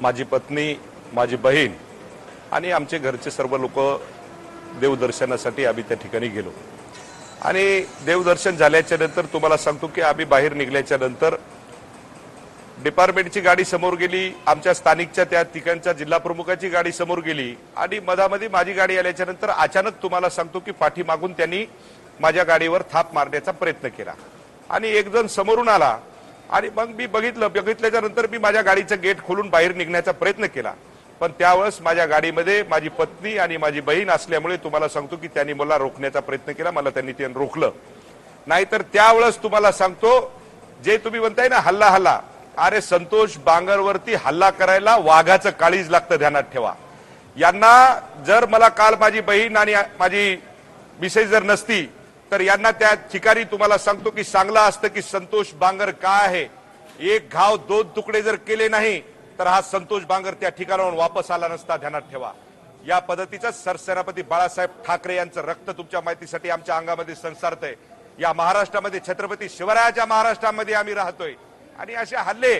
माझी पत्नी माझी बहीण आणि आमचे घरचे सर्व लोक देवदर्शनासाठी आम्ही त्या ठिकाणी गेलो. आणि देवदर्शन झाल्याच्यानंतर तुम्हाला सांगतो की आम्ही बाहेर निघल्याच्या नंतर डिपार्टमेंटची गाडी समोर गेली आमच्या स्थानिकच्या त्या ठिकाणच्या जिल्हा प्रमुखाची गाडी समोर गेली आणि मधामध्ये माझी गाडी आल्याच्यानंतर अचानक तुम्हाला सांगतो की पाठीमागून त्यांनी माझ्या गाडीवर थाप मारण्याचा प्रयत्न केला. आणि एक जण समोरून आला आणि मग मी बघितलं बघितल्याच्या नंतर मी माझ्या गाडीचं गेट खोलून बाहेर निघण्याचा प्रयत्न केला. पण त्यावेळेस माझ्या गाडीमध्ये माझी पत्नी आणि माझी बहीण असल्यामुळे तुम्हाला सांगतो की त्यांनी मला रोखण्याचा प्रयत्न केला मला त्यांनी ते रोखलं. नाहीतर त्यावेळेस तुम्हाला सांगतो जे तुम्ही म्हणताय ना हल्ला हल्ला. अरे संतोष बांगरवरती हल्ला करायला वाघाचं काळीज लागतं ध्यानात ठेवा. यांना जर मला काल माझी बहीण आणि माझी विषय जर नसती तर यांना त्या ठिकाणी तुम्हाला सांगतो की चांगलं असतं की संतोष बांगर काय आहे? एक घाव दोन तुकडे जर केले नाही तर हा संतोष बांगर त्या ठिकाणाहून वापस आला नसता ध्यानात ठेवा. या पद्धतीचा सरसेनापती बाळासाहेब ठाकरे यांचं रक्त तुमच्या माहितीसाठी आमच्या अंगामध्ये संसारतंय. या महाराष्ट्रामध्ये छत्रपती शिवरायाच्या महाराष्ट्रामध्ये आम्ही राहतोय. आणि असे हल्ले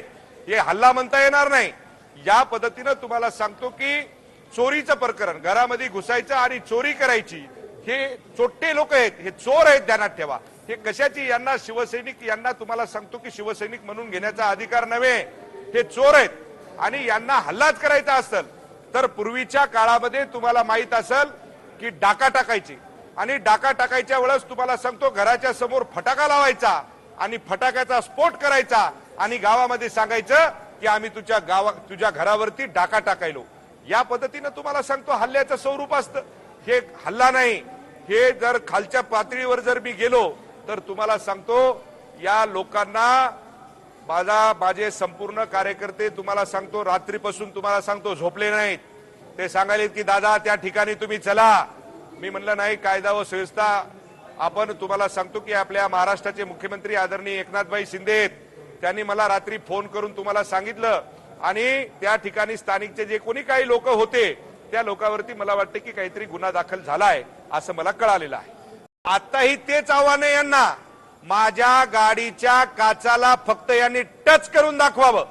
हे हल्ला म्हणता येणार नाही. या पद्धतीनं तुम्हाला सांगतो की चोरीचं प्रकरण घरामध्ये घुसायचं आणि चोरी करायची हे चोट्टे लोक आहेत हे चोर आहेत ध्यानात ठेवा. हे कशाची? यांना शिवसैनिक यांना तुम्हाला सांगतो की शिवसैनिक म्हणून घेण्याचा अधिकार नव्हे. हे चोर आहेत आणि यांना हल्लाच करायचा असेल तर पूर्वीच्या काळामध्ये तुम्हाला माहीत असेल की डाका टाकायची. आणि डाका टाकायच्या वेळेस तुम्हाला सांगतो घराच्या समोर फटाका लावायचा आणि फटाक्याचा स्फोट करायचा आणि गावामध्ये सांगायचं की आम्ही तुझ्या गावा तुझ्या घरावरती डाका टाकायलो. या पद्धतीनं तुम्हाला सांगतो हल्ल्याचं स्वरूप असतं. हे हल्ला नाही. हे जर खालच्या पातळीवर जर मी गेलो तर तुम्हाला सांगतो या लोकांना माझा माझे संपूर्ण कार्यकर्ते तुम्हाला सांगतो रात्रीपासून तुम्हाला सांगतो झोपले नाहीत. ते सांगायले की दादा त्या ठिकाणी तुम्ही चला. मी म्हणलं नाही कायदा व सुव्यवस्था आपण तुम्हाला सांगतो की आपल्या महाराष्ट्राचे मुख्यमंत्री आदरणीय एकनाथभाई शिंदे त्यांनी मला रात्री फोन करून तुम्हाला सांगितलं. आणि त्या ठिकाणी स्थानिकचे जे कोणी काही लोक होते त्या लोकांवरती मला वाटतं की काहीतरी गुन्हा दाखल झाला आहे असं मला कळालेलं आहे. आताही तेच आव्हान आहे यांना. माझ्या गाडीच्या काचाला फक्त यांनी टच करून दाखवावं.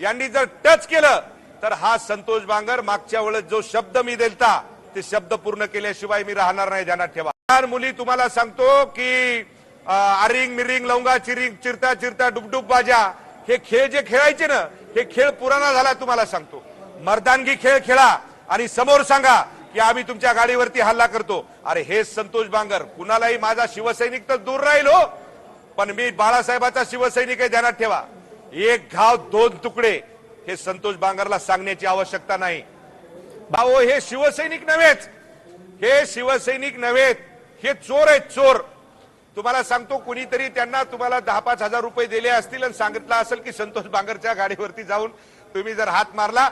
यांनी जर टच केलं तर हा संतोष बांगर मागच्या वेळेस जो शब्द मी दिलता ते शब्द पूर्ण केल्याशिवाय मी राहणार नाही ध्यानात ठेवा. लहान मुली तुम्हाला सांगतो की आरिंग मिरिंग लवंगा चिरिंग चिरता चिरता डुबडुब बाजा हे खेळ जे खेळायचे ना हे खेळ पुराणा झाला तुम्हाला सांगतो. मर्दानगी खेळ खेळा आणि समोर सांगा की आम्ही तुमच्या गाडीवरती हल्ला करतो. अरे हे संतोष बांगर कुणालाही माझा शिवसैनिक तर दूर राहील हो. पण मी बाळासाहेबाचा शिवसैनिक आहे ध्यानात ठेवा. एक घाव दोन तुकडे हे संतोष बांगरला सांगण्याची आवश्यकता नाही. भाऊ हे शिवसैनिक नव्हेच. हे शिवसैनिक नव्हेत. हे चोर आहेत चोर. तुम्हाला सांगतो कुणीतरी त्यांना तुम्हाला दहा पाच हजार रुपये दिले असतील आणि सांगितलं असेल की संतोष बांगरच्या गाडीवरती जाऊन तुम्ही जर हात मारला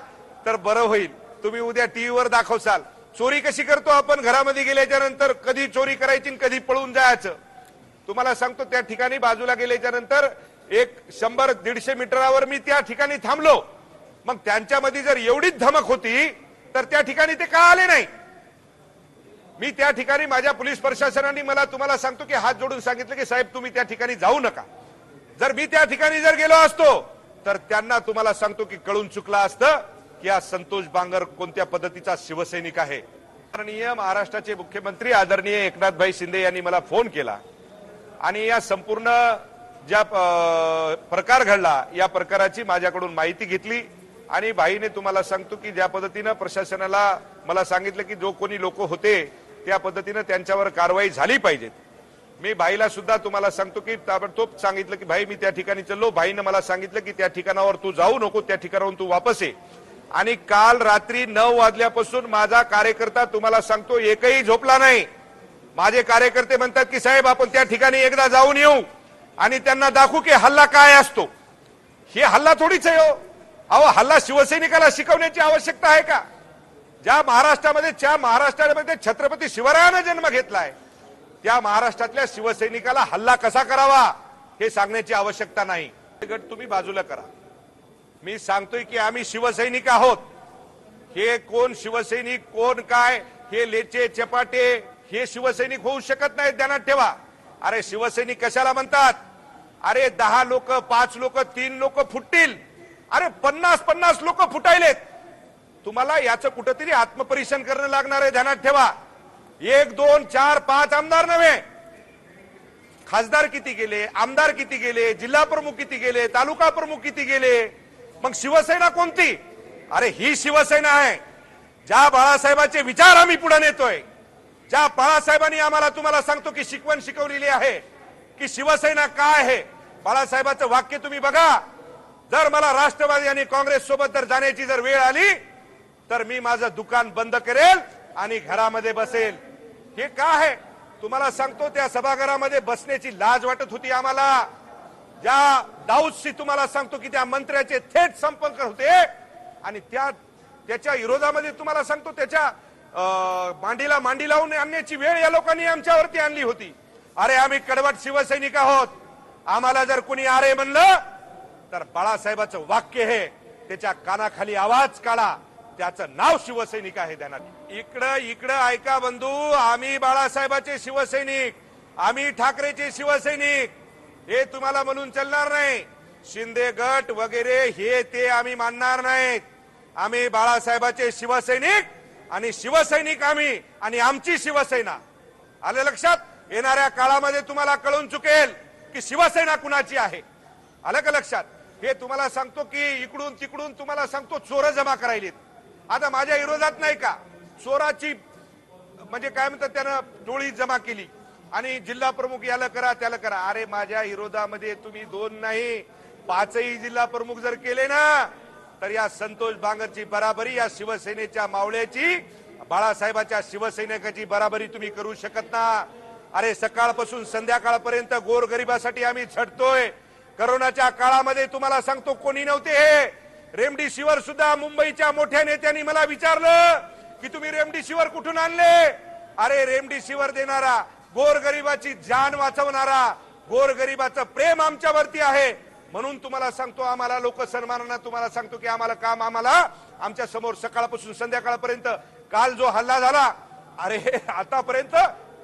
तर बरं होईल. तुम्ही उद्या टीव्हीवर दाखवसाल. चोरी कशी करतो आपण? घरामध्ये गेल्याच्यानंतर कधी चोरी करायची आणि कधी पळून जायचं? तुम्हाला सांगतो त्या ठिकाणी बाजूला गेल्याच्यानंतर एक शंभर दीडशे मीटरावर मी त्या ठिकाणी थांबलो. मग त्यांच्यामध्ये जर एवढीच धमक होती तर त्या ठिकाणी ते का आले नाही? मी त्या ठिकाणी माझ्या पोलीस प्रशासनाने मला तुम्हाला सांगतो की हात जोडून सांगितलं की साहेब तुम्ही त्या ठिकाणी जाऊ नका. जर मी त्या ठिकाणी जर गेलो असतो तर त्यांना तुम्हाला सांगतो की कळून चुकला असतं. की आज संतोष बांगर कोणत्या पद्धतीचा शिवसैनिक आहे? आदरणीय महाराष्ट्राचे मुख्यमंत्री आदरणीय एकनाथभाई शिंदे यांनी मला फोन केला. आणि या संपूर्ण ज्या प्रकार घडला या प्रकाराची माझ्याकडून माहिती घेतली. आणि भाईने तुम्हाला सांगतो की ज्या पद्धतीनं प्रशासनाला मला सांगितलं की जो कोणी लोक होते त्या पद्धतीनं त्यांच्यावर कारवाई झाली पाहिजे. मी भाईला सुद्धा तुम्हाला सांगतो की ताबडतोब सांगितलं की भाई मी त्या ठिकाणी चलो भाईनं मला सांगितलं की त्या ठिकाणावर तू जाऊ नको त्या ठिकाणावरून तू वापस ये. आणि काल रात्री नऊ वाजल्यापासून माझा कार्यकर्ता तुम्हाला सांगतो एकही झोपला नाही. माझे कार्यकर्ते म्हणतात की साहेब आपण त्या ठिकाणी एकदा जाऊन येऊ आणि त्यांना दाखवू की हल्ला काय असतो. हे हल्ला थोडीच आहे हो. अहो हल्ला शिवसैनिकाला शिकवण्याची आवश्यकता आहे का? ज्या महाराष्ट्रामध्ये ज्या महाराष्ट्रामध्ये छत्रपती शिवरायानं जन्म घेतलाय त्या महाराष्ट्रातल्या शिवसैनिकाला हल्ला कसा करावा हे सांगण्याची आवश्यकता नाही. गट तुम्ही बाजूला करा. मी सांगतोय की आम्ही शिवसैनिक आहोत. हे कोण शिवसैनिक कोण काय हे लेचे चपाटे हे शिवसैनिक होऊ शकत नाहीत ध्यानात ठेवा. अरे शिवसैनिक कशाला म्हणतात? अरे दहा लोक पाच लोक तीन लोक फुटतील. अरे पन्नास पन्नास लोक फुटायलेत. तुम्हाला याचं कुठंतरी आत्मपरीक्षण करणं लागणार आहे ध्यानात ठेवा. एक दोन चार पाच आमदार नव्हे. खासदार किती गेले आमदार किती गेले जिल्हा प्रमुख किती गेले तालुका प्रमुख किती गेले? मग शिवसेना कोणती? अरे ही शिवसेना आहे. ज्या बाळासाहेबांचे विचार आम्ही पुढे नेतोय ज्या बाळासाहेबांनी आम्हाला तुम्हाला सांगतो की शिकवण शिकवलेली आहे की शिवसेना काय आहे बाळासाहेबांचं वाक्य तुम्ही बघा. जर मला राष्ट्रवादी आणि काँग्रेस सोबत जर जाण्याची जर वेळ आली तर मी माझं दुकान बंद करेल आणि घरामध्ये बसेल. हे काय आहे? तुम्हाला सांगतो त्या सभागृहामध्ये बसण्याची लाज वाटत होती आम्हाला. ज्या दाऊदशी तुम्हाला सांगतो की त्या मंत्र्याचे थेट संपर्क होते. आणि त्या त्याच्या विरोधामध्ये तुम्हाला सांगतो त्याच्या मांडीला मांडी लावून आणण्याची वेळ या लोकांनी आमच्यावरती आणली होती. अरे आम्ही कडवट शिवसैनिक आहोत. आम्हाला जर कुणी अरे म्हणलं तर बाळासाहेबाचं वाक्य हे त्याच्या कानाखाली आवाज काढा. त्याचं नाव शिवसैनिक आहे ध्यानात. इकडं इकडं ऐका बंधू आम्ही बाळासाहेबाचे शिवसैनिक आम्ही ठाकरेचे शिवसैनिक. हे तुम्हाला म्हणून चालणार नाही. शिंदे गट वगैरे हे ते आम्ही मानणार नाहीत. आम्ही बाळासाहेबाचे शिवसैनिक आणि शिवसैनिक आम्ही आणि आमची शिवसेना. आले लक्षात? येणाऱ्या काळामध्ये तुम्हाला कळून चुकेल की शिवसेना कुणाची आहे. आलं का लक्षात? हे तुम्हाला सांगतो की इकडून तिकडून तुम्हाला सांगतो चोर जमा करायलीत. आता माझ्या विरोधात नाही का? चोराची म्हणजे काय म्हणतात त्यानं टोळी जमा केली. आणि जिल्हा प्रमुख याला करा त्याला करा. अरे माझ्या विरोधामध्ये तुम्ही दोन नाही. पाचही जिल्हा प्रमुख जर केले ना तर या संतोष बांगरची बराबरी या शिवसेनेच्या मावळ्याची बाळासाहेबाच्या शिवसैनिकाची बराबरी तुम्ही करू शकत ना. अरे सकाळपासून संध्याकाळपर्यंत गोरगरिबासाठी आम्ही झटतोय. करोनाच्या काळामध्ये तुम्हाला सांगतो कोणी नव्हते हे. रेमडीशिवर सुद्धा मुंबईच्या मोठ्या नेत्यांनी मला विचारलं की तुम्ही रेमडीशिवर कुठून आणले? अरे रेमडीशिवर देणारा गोरगरिबाची जान वाचवणारा गोरगरिबाचं प्रेम आमच्यावरती आहे म्हणून तुम्हाला सांगतो आम्हाला लोकसन्मानानं तुम्हाला सांगतो की आम्हाला काम आम्हाला आमच्यासमोर सकाळपासून संध्याकाळपर्यंत काल जो हल्ला झाला अरे आतापर्यंत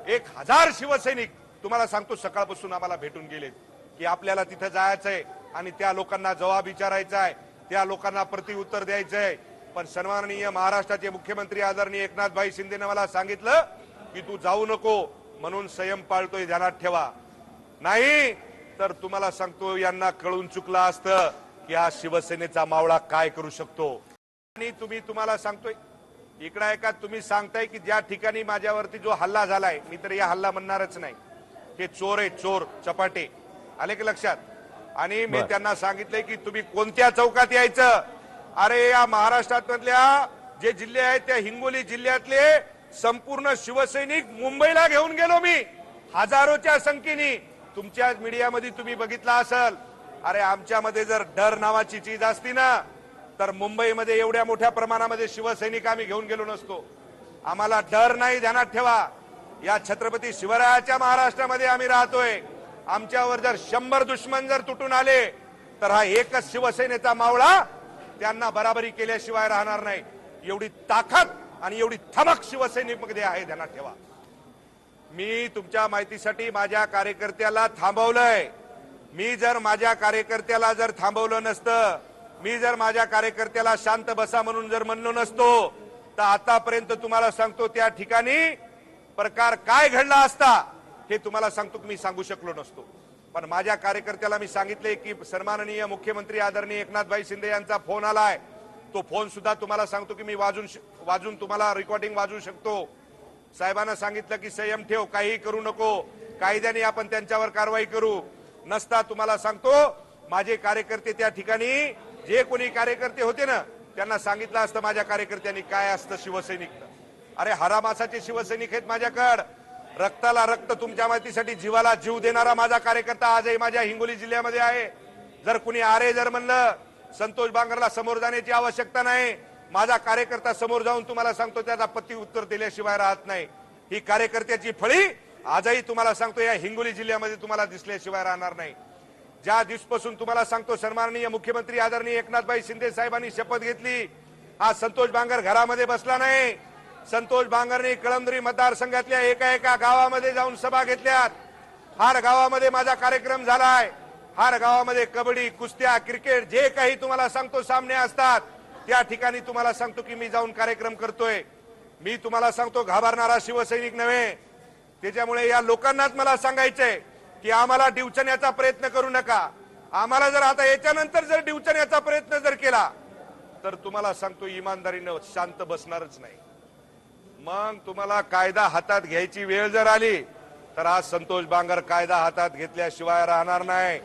एक हजार शिवसैनिक तुम्हाला सांगतो सकाळपासून आम्हाला भेटून गेले की आपल्याला तिथं जायचंय आणि त्या लोकांना जवाब विचारायचा आहे त्या लोकांना प्रतिउत्तर द्यायचंय. पण सन्माननीय महाराष्ट्राचे मुख्यमंत्री आदरणीय एकनाथभाई शिंदेने मला सांगितलं की तू जाऊ नको म्हणून संयम पाळतोय ध्यानात ठेवा. नाही तर तुम्हाला सांगतो यांना कळून चुकलं असतं की हा शिवसेनेचा मावळा काय करू शकतो. आणि तुम्ही तुम्हाला सांगतोय इकडे आहे का तुम्ही सांगताय की ज्या ठिकाणी माझ्यावरती जो हल्ला झालाय मी तर या हल्ला म्हणणारच नाही. हे चोर आहे चोर चपाटे. आले की लक्षात? आणि मी. त्यांना सांगितलंय की तुम्ही कोणत्या चौकात यायचं? अरे या महाराष्ट्रात मधल्या जे जिल्हे आहेत त्या हिंगोली जिल्ह्यातले संपूर्ण शिवसैनिक मुंबईला घेऊन गेलो मी. हजारोच्या संख्येने. तुमच्या मीडियामध्ये तुम्ही बघितला असल. अरे आमच्यामध्ये जर डर नावाची चीज असती ना तर मुंबईमध्ये एवढ्या मोठ्या प्रमाणामध्ये शिवसैनिक आम्ही घेऊन गेलो नसतो. आम्हाला डर नाही ध्यानात ठेवा. या छत्रपती शिवरायाच्या महाराष्ट्रामध्ये आम्ही राहतोय. आमच्यावर जर शंभर दुश्मन जर तुटून आले तर हा एकच शिवसेनेचा मावळा त्यांना बराबरी केल्याशिवाय राहणार नाही. एवढी ताकद आणि एवढी थमक शिवसैनिकमध्ये आहे ध्यानात ठेवा. मी तुमच्या माहितीसाठी माझ्या कार्यकर्त्याला थांबवलंय. मी जर माझ्या कार्यकर्त्याला जर थांबवलं नसतं मी जर माझ्या कार्यकर्त्याला शांत बसा म्हणून जर म्हणलो नसतो तर आतापर्यंत तुम्हाला सांगतो त्या ठिकाणी प्रकार काय घडला असता हे तुम्हाला सांगतो की मी सांगू शकलो नसतो. पण माझ्या कार्यकर्त्याला मी सांगितले की सन्माननीय मुख्यमंत्री आदरणीय एकनाथभाई शिंदे यांचा फोन आलाय. तो फोन सुद्धा तुम्हाला सांगतो की मी वाजून वाजून तुम्हाला रेकॉर्डिंग वाजवू शकतो. साहेबांना सांगितलं की संयम ठेव काहीही करू नको. कायद्याने आपण त्यांच्यावर कारवाई करू. नसता तुम्हाला सांगतो माझे कार्यकर्ते त्या ठिकाणी जे कोणी कार्यकर्ते होते ना त्यांना सांगितलं असतं माझ्या कार्यकर्त्यांनी काय असतं शिवसैनिक. अरे हरामासाचे शिवसैनिक आहेत माझ्याकड. रक्ताला रक्त तुमच्या माहितीसाठी जीवाला जीव देणारा माझा कार्यकर्ता आजही माझ्या हिंगोली जिल्ह्यामध्ये आहे. जर कुणी आरे जर म्हणलं संतोष बांगरला समोर जाण्याची आवश्यकता नाही. माझा कार्यकर्ता समोर जाऊन तुम्हाला सांगतो त्याचा पत्ती उत्तर दिल्याशिवाय राहत नाही. ही कार्यकर्त्याची फळी आजही तुम्हाला सांगतो या हिंगोली जिल्ह्यामध्ये तुम्हाला दिसल्याशिवाय राहणार नाही. ज्या दिवसपासून तुम्हाला सांगतो सन्माननीय मुख्यमंत्री आदरणीय एकनाथभाई शिंदे साहेबांनी शपथ घेतली हा संतोष बांगर घरामध्ये बसला नाही. संतोष बांगरने कळमदरी मतदारसंघातल्या एका एका गावामध्ये जाऊन सभा घेतल्यात. हार गावामध्ये माझा कार्यक्रम झालाय. हर गावामध्ये कबड्डी कुस्त्या क्रिकेट जे काही तुम्हाला सांगतो सामने असतात त्या ठिकाणी तुम्हाला सांगतो की मी जाऊन कार्यक्रम करतोय. मी तुम्हाला सांगतो घाबरणारा शिवसैनिक नव्हे. त्याच्यामुळे या लोकांनाच मला सांगायचंय की आम्हाला डिवचण्याचा प्रयत्न करू नका. आम्हाला जर आता याच्यानंतर जर डिवचण्याचा प्रयत्न जर केला तर तुम्हाला सांगतो इमानदारीनं शांत बसणारच नाही. मग तुम्हाला कायदा हातात घ्यायची वेळ जर आली तर आज संतोष बांगर कायदा हातात घेतल्याशिवाय राहणार नाही.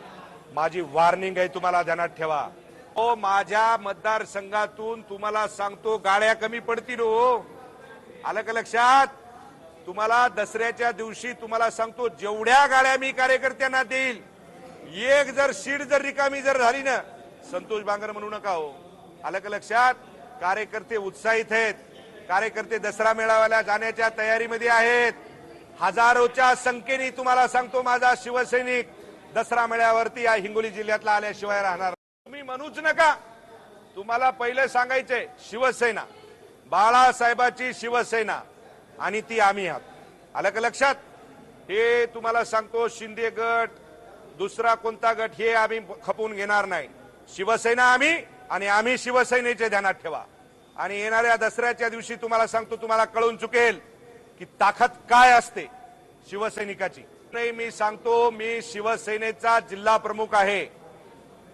माझी वॉर्निंग आहे तुम्हाला ध्यानात ठेवा. ओ माझ्या मतदारसंघातून तुम्हाला सांगतो गाड्या कमी पडतील हो. आलं का लक्षात? तुम्हाला दसऱ्याच्या दिवशी तुम्हाला सांगतो जेवढ्या गाड्या मी कार्यकर्त्यांना देईल एक जर सीट जर रिकामी जर झाली ना संतोष बांगर म्हणू नका हो. आलं का लक्षात? कार्यकर्ते उत्साहित आहेत. कार्यकर्ते दसरा मेळाव्याला जाण्याच्या तयारीमध्ये आहेत. हजारोच्या संख्येने तुम्हाला सांगतो माझा शिवसैनिक दसरा मेळ्यावरती या हिंगोली जिल्ह्यातला आल्याशिवाय राहणार तुम्ही म्हणूच नका. तुम्हाला पहिले सांगायचे शिवसेना. बाळासाहेबाची शिवसेना. आणि ती आम्ही आहात. आलं का लक्षात? हे तुम्हाला सांगतो शिंदे गट दुसरा कोणता गट हे आम्ही खपवून घेणार नाही. शिवसेना आम्ही आणि आम्ही शिवसेनेचे ध्यानात ठेवा. आणि येणाऱ्या दसऱ्याच्या दिवशी तुम्हाला सांगतो तुम्हाला कळून चुकेल की ताकद काय असते शिवसैनिकाची. नाही मी सांगतो मी शिवसेनेचा जिल्हा प्रमुख आहे.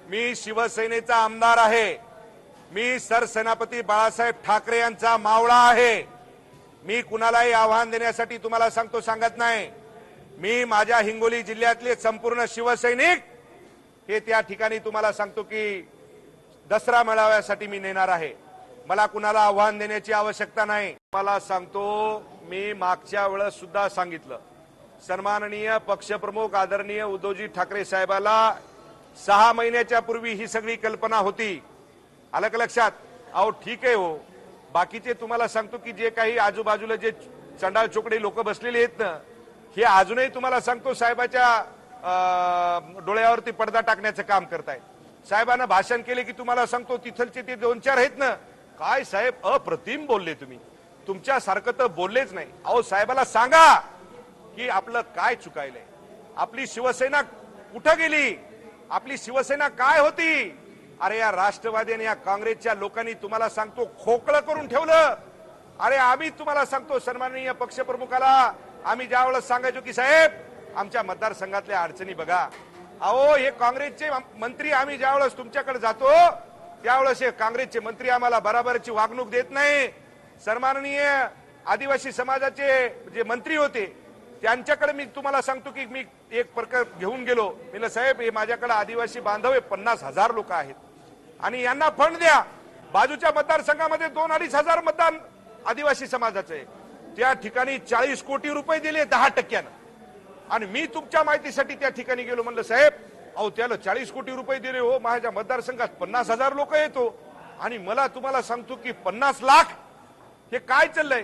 मी शिवसेनेचा आमदार आहे. मी सरसेनापती बाळासाहेब ठाकरे यांचा मावळा आहे. मी कुणालाही आव्हान देण्यासाठी तुम्हाला सांगतो सांगत नाही. मी माझ्या हिंगोली जिल्ह्यातले संपूर्ण शिवसैनिक हे त्या ठिकाणी तुम्हाला सांगतो की दसरा मेळाव्यासाठी मी नेणार आहे. मला कुणाला आव्हान देण्याची आवश्यकता नाही. मला सांगतो मी मागच्या वेळेस सुद्धा सांगितलं. सन्माननीय पक्षप्रमुख आदरणीय उद्धवजी ठाकरे साहेबाला सहा महिन्याच्या पूर्वी ही सगळी कल्पना होती. आलं का लक्षात अहो ठीक आहे हो. बाकीचे तुम्हाला सांगतो की जे काही आजूबाजूला जे चंडाळ चोकडे लोक बसलेले आहेत ना हे अजूनही तुम्हाला सांगतो साहेबाच्या डोळ्यावरती पडदा टाकण्याचं काम करतायत. साहेबांना भाषण केले की तुम्हाला सांगतो तिथलचे ते दोन चार आहेत ना काय साहेब अप्रतिम बोलले तुम्ही. तुमच्यासारखं तर बोललेच नाही. अहो साहेबाला सांगा. की आपलं काय चुकायलंय? आपली शिवसेना कुठं गेली? आपली शिवसेना काय होती? अरे या राष्ट्रवादी आणि या काँग्रेसच्या लोकांनी तुम्हाला सांगतो खोकळं करून ठेवलं. अरे आम्ही तुम्हाला सांगतो सन्माननीय पक्षप्रमुखाला. आम्ही ज्या वेळेस सांगायचो की साहेब आमच्या मतदारसंघातल्या अडचणी बघा. अहो हे काँग्रेसचे मंत्री आम्ही ज्या वेळेस तुमच्याकडे जातो त्यावेळेस हे काँग्रेसचे मंत्री आम्हाला बराबरची वागणूक देत नाही. सन्माननीय आदिवासी समाजाचे जे मंत्री होते त्यांच्याकडे मी तुम्हाला सांगतो की मी एक प्रकार घेऊन गेलो. मी साहेब हे माझ्याकडे आदिवासी बांधव आहे पन्नास हजार लोक आहेत. आणि यांना फंड द्या. बाजूच्या मतदारसंघामध्ये दोन अडीच हजार मतदान आदिवासी समाजाचं आहे. त्या ठिकाणी चाळीस कोटी रुपये दिले दहा टक्क्यानं. आणि मी तुमच्या माहितीसाठी त्या ठिकाणी गेलो. म्हणलं साहेब अहो त्याला चाळीस कोटी रुपये दिले हो. माझ्या मतदारसंघात पन्नास हजार लोक येतो. आणि मला तुम्हाला सांगतो की पन्नास लाख हे काय चाललंय?